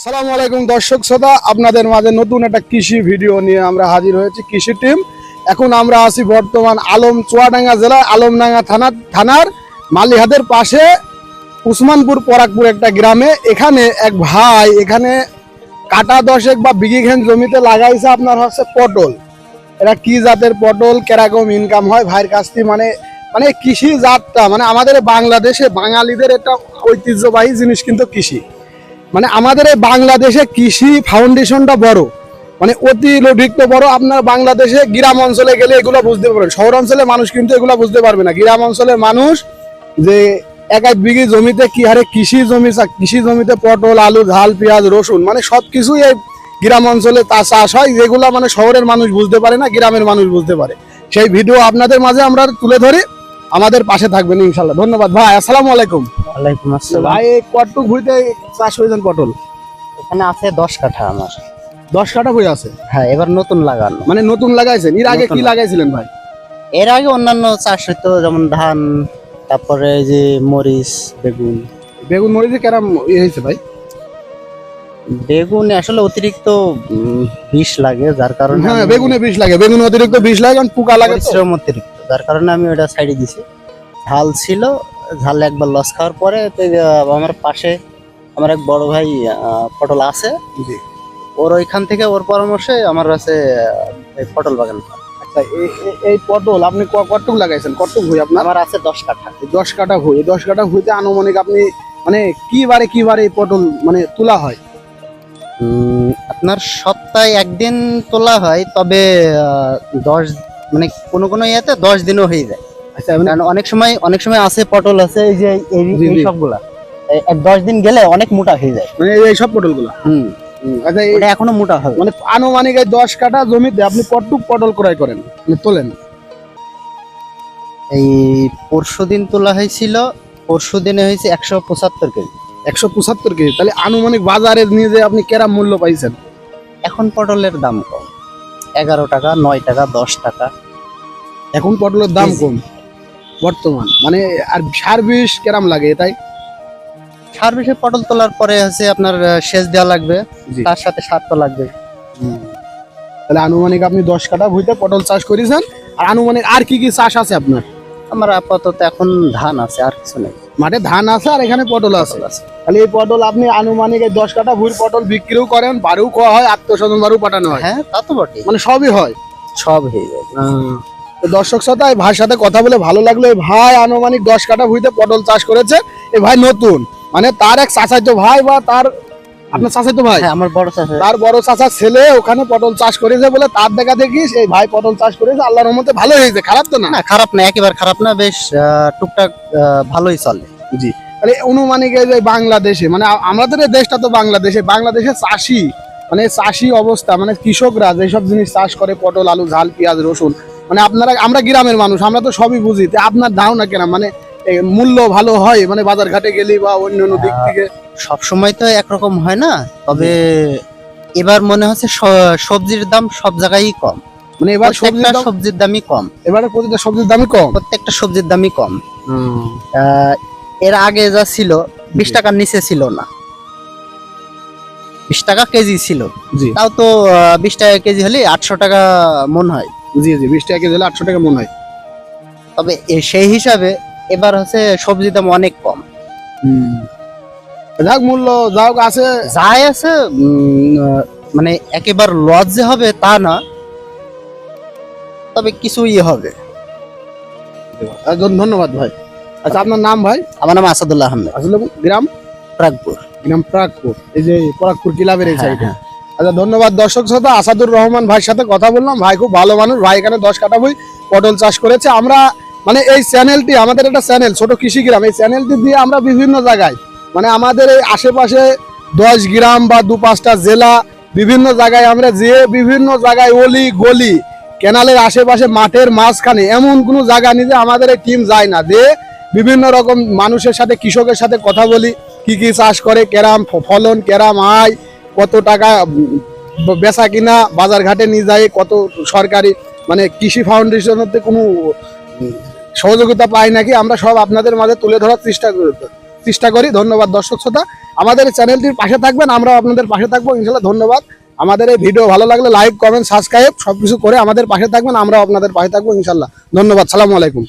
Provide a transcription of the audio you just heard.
আসসালামু আলাইকুম দর্শক শ্রোতা, আপনাদের মাঝে নতুন একটা কৃষি ভিডিও নিয়ে আমরা হাজির হয়েছি, কৃষি টিম। এখন আমরা আছি বর্তমান আলম চুয়াডাঙ্গা জেলায় আলমডাঙ্গা থানা, থানার মালিহাদের পাশে উসমানপুর পরাকপুর একটা গ্রামে। এখানে এক ভাই, এখানে কাটা দশেক বা বিঘিখান জমিতে লাগাইছে আপনার হচ্ছে পটল। এটা কি জাতের পটল, কেরকম ইনকাম হয়? ভাইয়ের কাছ থেকে মানে মানে কৃষি জাতটা মানে আমাদের বাংলাদেশে বাঙালিদের একটা ঐতিহ্যবাহী জিনিস কিন্তু কৃষি। মানে আমাদের এই বাংলাদেশে কৃষি ফাউন্ডেশনটা বড়। মানে অতি লৌকিক বড়, আপনার বাংলাদেশে গ্রাম অঞ্চলে গেলে এগুলো বুঝতে পারবেন। শহর অঞ্চলে মানুষ কিন্তু এগুলো বুঝতে পারবে না। গ্রাম অঞ্চলের মানুষ যে এক এক বিঘি জমিতে কি হারে কৃষি জমি কৃষি জমিতে পটল, আলু, ঝাল, পেঁয়াজ, রসুন মানে সব কিছুই এই গ্রাম অঞ্চলে তা চাষ হয়, যেগুলো মানে শহরের মানুষ বুঝতে পারে না, গ্রামের মানুষ বুঝতে পারে। সেই ভিডিও আপনাদের মাঝে আমরা তুলে ধরি। আমাদের পাশে থাকবেন ইনশাল্লাহ ধন্যবাদ। ভাই, আসসালামু আলাইকুম। ওয়ালাইকুম আসসালাম। ভাই চাষ হয়েছেন পটল। এখানে আছে দশ কাঠা আমার। দশ বই আছে? হ্যাঁ এবার নতুন লাগানো। মানে নতুন লাগাইছেন? এর আগে কি লাগাইছিলেন ভাই? এর আগে অন্যান্য চাষ যেমন ধান তারপরে যে মরিচ বেগুন। বেগুন মরিচে কেরাম হয়েছে ভাই? বেগুন আসলে অতিরিক্ত বিষ লাগে যার কারণে হ্যাঁ বেগুনে বিষ লাগে। বেগুন অতিরিক্ত বিষ লাগে কারণ পোকা লাগে তো। পরিশ্রম অতিরিক্ত যার কারণে আমি ওটা সাইডে দিছি। ঝাল ছিল ঝাল একবার লস খাওয়ার পরে তো, আমার পাশে আমার এক বড় ভাই পটল আছে। জি। ওর ওইখান থেকে ওর পরামর্শে আমার কাছে এই পটল বাগান আচ্ছা এই- পটল আপনি ক- লাগাইছেন? কটটুক ভুই আপনার? আমার আছে দশ কাঠা। দশ কাটা ভুই দশ কাটা ভুইতে আনুমানিক আপনি মানে কি বারে কি বারে এই পটল মানে তোলা হয়? আপনার সপ্তাহে একদিন তোলা হয় তবে দশ মানে কোনো কোনো ইয়েতে দশ দিনও হয়ে যায়। কারণ অনেক সময় অনেক সময় আছে পটল আছে এই যে এই। সবগুলা। দশ দিন গেলে অনেক মোটা হয়ে যায়। মানে এই সব পটলগুলা হুম আচ্ছা এখনও মোটা হবে মানে আনুমানিক এই দশ কাটা জমিতে আপনি কটটুক পটল ক্রয় করেন? মানে তোলেন। এই পরশু দিন তোলা হয়েছিল পরশু দিনে হয়েছে একশো পঁচাত্তর কেজি। একশো পঁচাত্তর কেজি। তাহলে আনুমানিক বাজারে নিয়ে যে আপনি কেরাম মূল্য পাইছেন? এখন পটলের দাম কম। এগারো টাকা নয় টাকা দশ টাকা। এখন পটলের দাম কম? বর্তমান। মানে আর সার বিষ কেরাম লাগে তাই সার বিষয়ে পটল তোলার পরে আছে আপনার সেচ দেওয়া লাগবে তার সাথে সার তো লাগবে। তাহলে আনুমানিক আপনি দশ কাটা ভুইতে পটল চাষ করেছেন আর আনুমানিক আর কি কি চাষ আছে আপনার? আমার আপাতত এখন ধান আছে আর কিছু নেই। মাঠে ধান আছে আর এখানে পটল আছে। তাহলে এই পটল আপনি আনুমানিক এই দশ কাটা ভুঁড় পটল বিক্রিও করেন বাড়িও খাওয়া হয় আত্মস্বজন বাড়িও পাঠানো হয়। হ্যাঁ তা তো বটে মানে সবই হয়? সব হয়ে যায়। তো দর্শক শ্রোতা এই ভাইয়ের সাথে কথা বলে ভালো লাগল। এই ভাই আনুমানিক দশ কাটা ভুঁইতে পটল চাষ করেছে। এই ভাই নতুন। মানে তার এক চাচাইতো ভাই বা তার আপনার চাচাইতো ভাই? হ্যাঁ আমার বড় চাষে তার বড় ছেলে ওখানে পটল চাষ করেছে বলে তার দেখা দেখি এই ভাই পটল চাষ করেছে আল্লাহর রহমতে ভালো হয়েছে। খারাপ তো না? না খারাপ না একেবারে খারাপ না বেশ টুকটাক ভালোই চলে। জি। অনুমানিক এই যে বাংলাদেশে মানে আমাদের এই দেশটা তো বাংলাদেশে বাংলাদেশে চাষি মানে চাষি অবস্থা মানে কৃষকরা যেসব জিনিস চাষ করে পটল আলু ঝাল পেঁয়াজ রসুন মানে আপনারা আমরা গ্রামের মানুষ আমরা তো সবই বুঝি। আপনার ধারণা কেন? মানে মূল্য ভালো হয়? মানে বাজার ঘাটে গেলি বা অন্য অন্য দিক থেকে? সবসময় তো একরকম হয় না। তবে এবার মনে হচ্ছে সবজির দাম সব জায়গায় কম। মানে এবার সবজির সবজির দামই কম। এবারে প্রতিটা সবজির দামই কম? প্রত্যেকটা সবজির দামই কম। এর আগে যা ছিল বিশ টাকার নিচে ছিল না। বিশ টাকা কেজি ছিল। তাও তো বিশ টাকা কেজি হলে আটশো টাকা মন হয়। জি জি বিশ টাকা কেজি হলে আটশো টাকা মনে হয়। তবে এ- সেই হিসাবে এবার হচ্ছে সবজির দাম অনেক কম। যাক মূল্য যা হোক আছে। যাই আছে উম, আহ, মানে একেবারে লস যে হবে তা না তবে কিছু ইয়ে হবে। ধন্যবাদ ভাই। আচ্ছা আপনার নাম ভাই? আমার নাম আসাদুল্লাহ আহমেদ। আসলে গ্রাম? প্রাগপুর। গ্রাম প্রাগপুর। এই যে পরাগপুর ক্লাবের এই হ্যাঁ, সাইডে। হ্যাঁ। আচ্ছা ধন্যবাদ দর্শক শ্রোতা। আসাদুর রহমান ভাইয়ের সাথে কথা বললাম। ভাই খুব ভালো মানুষ। ভাই এখানে দশ কাটা বই পটল চাষ করেছে। আমরা মানে এই চ্যানেলটি, আমাদের একটা চ্যানেল, ছোট কৃষি গ্রাম এই চ্যানেলটি দিয়ে আমরা বিভিন্ন জায়গায় মানে আমাদের এই আশেপাশে দশ গ্রাম বা দু পাঁচটা জেলা, বিভিন্ন জায়গায় আমরা যেয়ে বিভিন্ন জায়গায় অলি, গলি ক্যানালের আশেপাশে মাঠের মাঝখানে এমন কোনো জায়গা নিয়ে আমাদের এই টিম যায় না। যে বিভিন্ন রকম মানুষের সাথে, কৃষকের সাথে কথা বলি, কি কি চাষ করে, কেরাম ফলন, কেরাম আয় কত টাকা বেচা কিনা, বাজার ঘাটে নিয়ে যায়, কত সরকারি মানে কৃষি ফাউন্ডেশনের কোনো সহযোগিতা পাই নাকি? আমরা সব আপনাদের মাঝে তুলে ধরার চেষ্টা চেষ্টা করি। ধন্যবাদ দর্শক শ্রোতা। আমাদের চ্যানেলটির পাশে থাকবেন, আমরাও আপনাদের পাশে থাকব ইনশাল্লাহ ধন্যবাদ। আমাদের এই ভিডিও ভালো লাগলে লাইক কমেন্ট সাবস্ক্রাইব সব কিছু করে আমাদের পাশে থাকবেন, আমরাও আপনাদের পাশে থাকব ইনশাল্লাহ ধন্যবাদ, সালামু আলাইকুম।